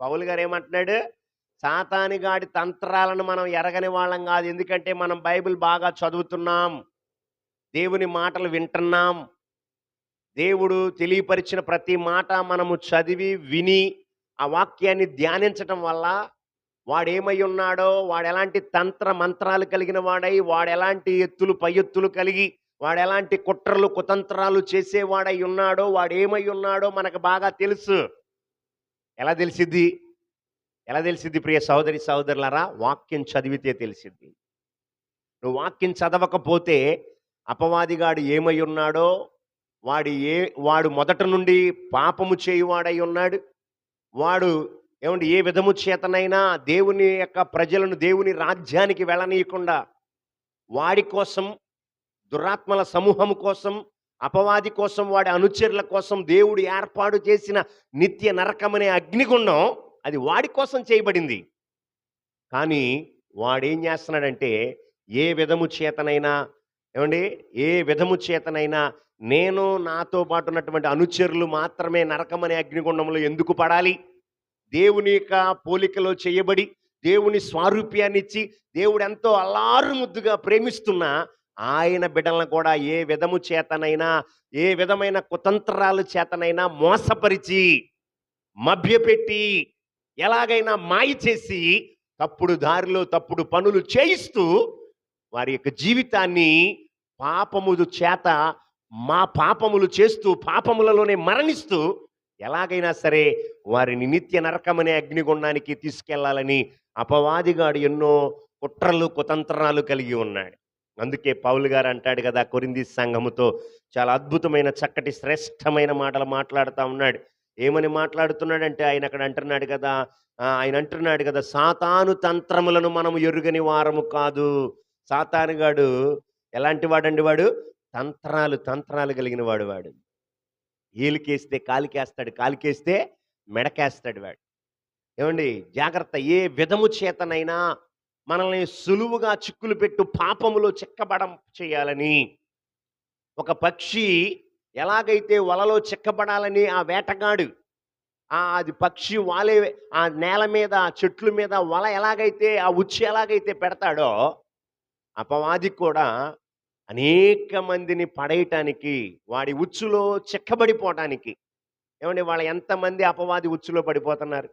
పౌలు గారు ఏమంటున్నాడు సాతానిగాడి తంత్రాలను మనం ఎరగని వాళ్ళం కాదు. ఎందుకంటే మనం బైబిల్ బాగా చదువుతున్నాం. దేవుని మాటలు వింటున్నాం. దేవుడు తెలియపరిచిన ప్రతి మాట మనము చదివి విని ఆ వాక్యాన్ని ధ్యానించటం వల్ల వాడేమై ఉన్నాడో వాడు ఎలాంటి తంత్ర మంత్రాలు కలిగిన వాడై వాడు ఎలాంటి ఎత్తులు పై ఎత్తులు కలిగి వాడు ఎలాంటి కుట్రలు కుతంత్రాలు చేసేవాడై ఉన్నాడో వాడేమై ఉన్నాడో మనకు బాగా తెలుసు. ఎలా తెలిసిద్ది? ఎలా తెలిసిద్ది ప్రియ సహోదరి సహోదరులారా? వాక్యం చదివితే తెలిసిద్ది. నువ్వు వాక్యం చదవకపోతే అపవాదిగాడు ఏమై ఉన్నాడో వాడు ఏ వాడు మొదట నుండి పాపము చేయువాడై ఉన్నాడు. వాడు ఏమండి ఏ విధము చేతనైనా దేవుని యొక్క ప్రజలను దేవుని రాజ్యానికి వెళ్ళనీయకుండా వాడి కోసం దురాత్మల సమూహము కోసం అపవాది కోసం వాడి అనుచరుల కోసం దేవుడు ఏర్పాటు చేసిన నిత్య నరకమనే అగ్నిగుండం అది వాడి కోసం చేయబడింది. కానీ వాడేం చేస్తున్నాడంటే ఏ విధము చేతనైనా ఏమండి? ఏ విధము చేతనైనా నేను నాతో పాటు ఉన్నటువంటి అనుచరులు మాత్రమే నరకమనే అగ్నిగుండంలో ఎందుకు పడాలి? దేవుని యొక్క పోలికలో చేయబడి దేవుని స్వారూప్యాన్ని ఇచ్చి దేవుడు ఎంతో అల్లారు ముద్దుగా ప్రేమిస్తున్న ఆయన బిడ్డలను కూడా ఏ విధము చేతనైనా ఏ విధమైన కుతంత్రాల చేతనైనా మోసపరిచి మభ్యపెట్టి ఎలాగైనా మాయ చేసి తప్పుడు దారిలో తప్పుడు పనులు చేయిస్తూ వారి యొక్క జీవితాన్ని పాపములు చేత మా పాపములు చేస్తూ పాపములలోనే మరణిస్తూ ఎలాగైనా సరే వారిని నిత్య నరకమనే అగ్నిగుండానికి తీసుకెళ్ళాలని అపవాదిగాడు ఎన్నో కుట్రలు కుతంత్రాలు కలిగి ఉన్నాడు. అందుకే పౌలు గారు అంటాడు కదా కొరింది సంఘముతో చాలా అద్భుతమైన చక్కటి శ్రేష్టమైన మాటలు మాట్లాడుతూ ఉన్నాడు. ఏమని మాట్లాడుతున్నాడంటే ఆయన అక్కడ అంటున్నాడు కదా ఆయన అంటున్నాడు కదా సాతాను తంత్రములను మనము ఎరుగని వారము కాదు. సాతానుగాడు ఎలాంటి వాడండి వాడు? తంత్రాలు తంత్రాలు కలిగిన వాడు వాడు. ఏలికేస్తే కాలికేస్తాడు కాలికేస్తే మెడకేస్తాడు వాడు. ఏమండి జాగ్రత్త ఏ విధము చేతనైనా మనల్ని సులువుగా చిక్కులు పెట్టు పాపములో చిక్కబడం చేయాలని. ఒక పక్షి ఎలాగైతే వలలో చిక్కబడాలని ఆ వేటగాడు ఆ అది పక్షి వాలే ఆ నేల మీద చెట్ల మీద వల ఎలాగైతే ఆ ఉచ్చి ఎలాగైతే పెడతాడో అపవాది కూడా అనేక మందిని పడేయటానికి వాడి ఉచ్చులో చిక్కబడిపోవటానికి. ఏమండి వాళ్ళ ఎంతమంది అపవాది ఉచ్చులో పడిపోతున్నారు?